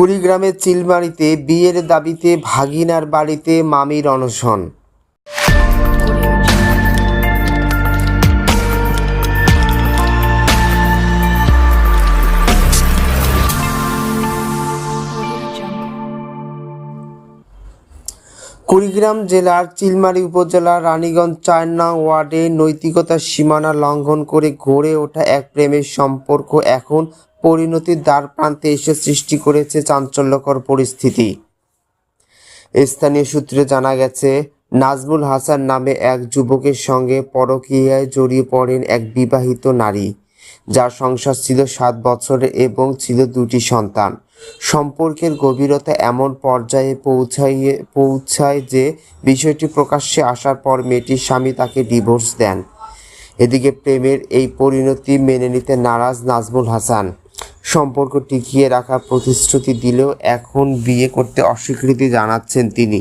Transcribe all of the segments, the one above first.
কুড়িগ্রামের চিলমারিতে বিয়ের দাবিতে ভাগিনার বাড়িতে মামির অনশন। কুড়িগ্রাম জেলার চিলমারি উপজেলার রানীগঞ্জ চার নং ওয়ার্ডে নৈতিকতার সীমানা লঙ্ঘন করে গড়ে ওঠা এক প্রেমের সম্পর্ক এখন পরিণতির দ্বার প্রান্তে এসে সৃষ্টি করেছে চাঞ্চল্যকর পরিস্থিতি। স্থানীয় সূত্রে জানা গেছে, নাজমুল হাসান নামে এক যুবকের সঙ্গে পরকীয়ায় জড়িয়ে পড়েন এক বিবাহিত নারী, যার সংসার ছিল সাত বছরের এবং ছিল দুটি সন্তান। সম্পর্কের গভীরতা এমন পর্যায়ে পৌঁছাইয়ে, পৌঁছায় যে বিষয়টি প্রকাশ্যে আসার পর মেয়েটির স্বামী তাকে ডিভোর্স দেন। এদিকে প্রেমের এই পরিণতি মেনে নিতে নারাজ নাজমুল হাসান। সম্পর্ক টিকিয়ে রাখার প্রতিশ্রুতি দিলেও এখন বিয়ে করতে অস্বীকৃতি জানাচ্ছেন তিনি।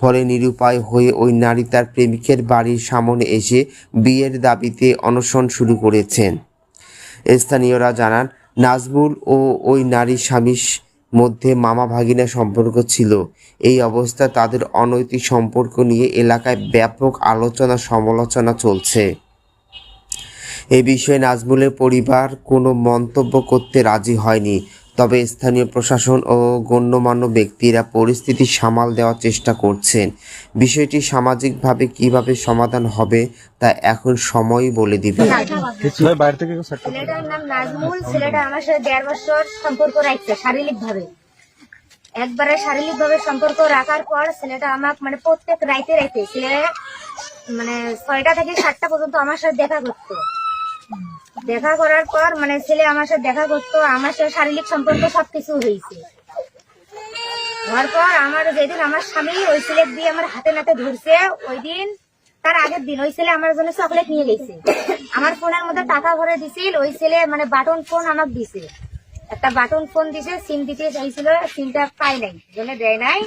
ফলে নিরুপায় হয়ে ওই নারী তার প্রেমিকের বাড়ির সামনে এসে বিয়ের দাবিতে অনশন শুরু করেছেন। স্থানীয়রা জানান, নাজমুল ও ওই নারী স্বামীর মধ্যে মামা ভাগিনা সম্পর্ক ছিল। এই অবস্থা তাদের অনৈতিক সম্পর্ক নিয়ে এলাকায় ব্যাপক আলোচনা সমালোচনা চলছে। এ বিষয়ে নাজমুলের পরিবার কোনো মন্তব্য করতে রাজি হয়নি। তবে স্থানীয় প্রশাসন ও গণ্যমান্য ব্যক্তিরা পরিস্থিতি সামাল দেওয়ার চেষ্টা করছেন। বিষয়টি সামাজিকভাবে কীভাবে সমাধান হবে তা এখন সময় বলে দিবে। ভাই বাইরে থেকে কেউ সাক্ষাৎ ছেলেটার নাম নাজমুল ছেলেটা আমার সাথে দেড় বছর সম্পর্ক রাখছে শারীরিক একবারে শারীরিক ভাবে সম্পর্ক রাখার পর ছেলেটা আমাকে মানে প্রত্যেক রাইতে রাইতে ছেলে মানে ছয়টা থেকে সাতটা পর্যন্ত আমার সাথে দেখা করতো। দেখা করার পর মানে ছেলে আমার সাথে দেখা করতো, আমার সাথে শারীরিক সম্পর্ক সবকিছু হয়েছে। হওয়ার পর আমার যেদিন আমার স্বামী ওই ছেলে দিয়ে আমার হাতে নাতে ধরছে, ওই দিন, তার আগের দিন ওই ছেলে আমার জন্য চকলেট নিয়ে গেছে। আমার ফোনের মধ্যে টাকা ভরে দিছিল, ওই ছেলে মানে বাটন ফোন আমাকে দিছে। একটা বাটন ফোন দিছে সিম দিতে চাইছিল সিমটা পাই নাই জন্য দেয় নাই।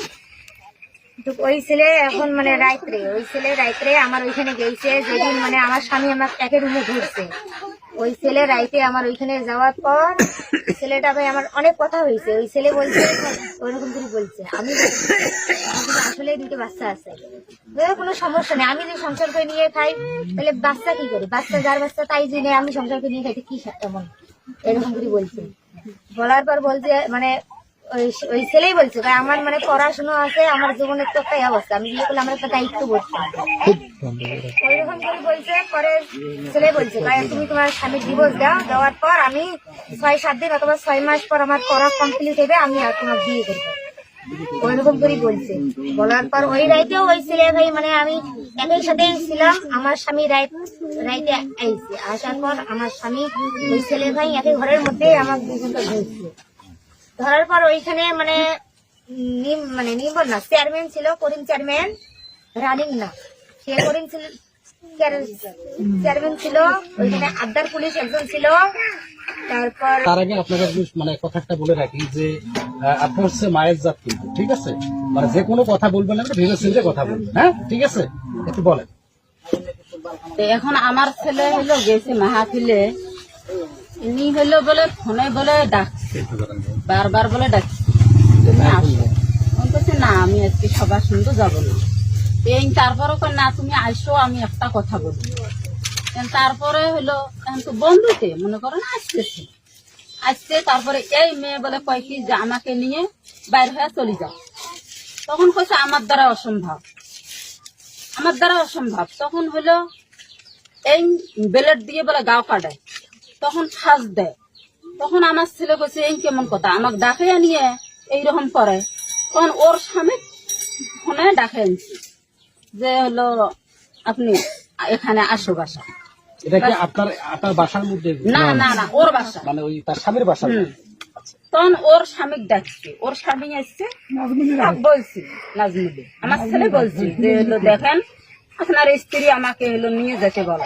ওই ছেলে এখন মানে রাত্রে ওই ছেলে রাত্রে আমার ওইখানে গেছে যেদিন মানে আমার স্বামী আমার একে রুমে ঘুরছে। ওই ছেলে রাইতে আমার ওইখানে যাওয়ার পর ছেলেটা ভাই আমার অনেক কথা হয়েছে ওই ছেলে বলছে, ওইরকম করে বলছে, আমি আসলে দুটো বাচ্চা আছে। কোনো সমস্যা নেই। আমি যদি সংসার করে নিয়ে খাই, তাহলে বাচ্চা কি করি? বাচ্চা যার বাচ্চা তাই জেনে আমি সংসার করে নিয়ে খাইতে কি তেমন এরকম করে বলছে। বলার পর বলছে মানে ওই ছেলেই বলছে আমার মানে পড়াশোনা আছে, আমার জীবনের তো একটাই অবস্থা। আমি বিয়ে করলে আমার একটা দায়িত্ব ওইরকম করে বলছে, পরে ছেলে বলছে তুমি তোমার স্বামীর ডিভোর্স দাও। দেওয়ার পর আমি ছয়, সাত দিন অথবা ছয় মাস পর আমার পড়া কমপ্লিট হবে, আমি আর তোমার বিয়ে করব। ওইরকম করে বলছে। বলার পর ওই রাইতেও ওই ছেলে, ভাই মানে আমি একই সাথেই ছিলাম, আমার স্বামী রাইত, রাইতে আইছে। আসার পর আমার স্বামী, ওই ছেলে, ভাই একই ঘরের মধ্যে আমার দুজনকে ধরার পর ওইখানে মানে নিম মানে নিম্বর না চেয়ারম্যান ছিল করিম চেয়ারম্যান রানিং না। সে করিম ছিল চেয়ারম্যান ছিল ওইখানে আবদার পুলিশ একজন ছিল। তারপর তার আগে আপনাকে মানে কথাটা বলে রাখি যে আহ, আপনি হচ্ছে মায়ের জাত কিন্তু ঠিক আছে? মানে যে কোনো কথা বলবেন না ভেবে চিন্তে কথা বলবেন হ্যাঁ? ঠিক আছে? একটু বলেন। এখন আমার ছেলে হলো গেছে মাহাফিলে। ইনি হলো বলে ফোনে বলে ডাকছে। বারবার বলে ডাকছে তুমি আসো। আমি বলছি না আমি আজকে সবার শুনতে যাব না। এই তারপরে কই না তুমি আসো আমি একটা কথা এখন তারপরে হলো তো বন্ধুতে মনে করো না আসতেছে। আসতে তারপরে এই মেয়ে বলে কয় কি যে আমাকে নিয়ে বাইরে হয়ে চলে যাও। তখন কইছে আমার দ্বারা অসম্ভব। আমার দ্বারা অসম্ভব। তখন হলো এই বেলেট দিয়ে বলে গাও কাটায়। তখন ফাঁস দেয়। তখন আমার ছেলে কইছে এই কেমন কথা? আমাকে ডাকে নিয়ে এইরকম করে। তখন ওর স্বামী ফোনে ডাকে আনছি যে হলো আপনি এখানে আসো বাসা এটা কি আপনার আপনার বাসার মধ্যে? না না না ওর বাসা মানে ওই তার স্বামীর বাসার তখন ওর স্বামী ডাকছে। ওর স্বামী আসছে বলছি আমার ছেলে বলছি যে হলো দেখেন আপনার স্ত্রী আমাকে হলো নিয়ে যেতে বলে।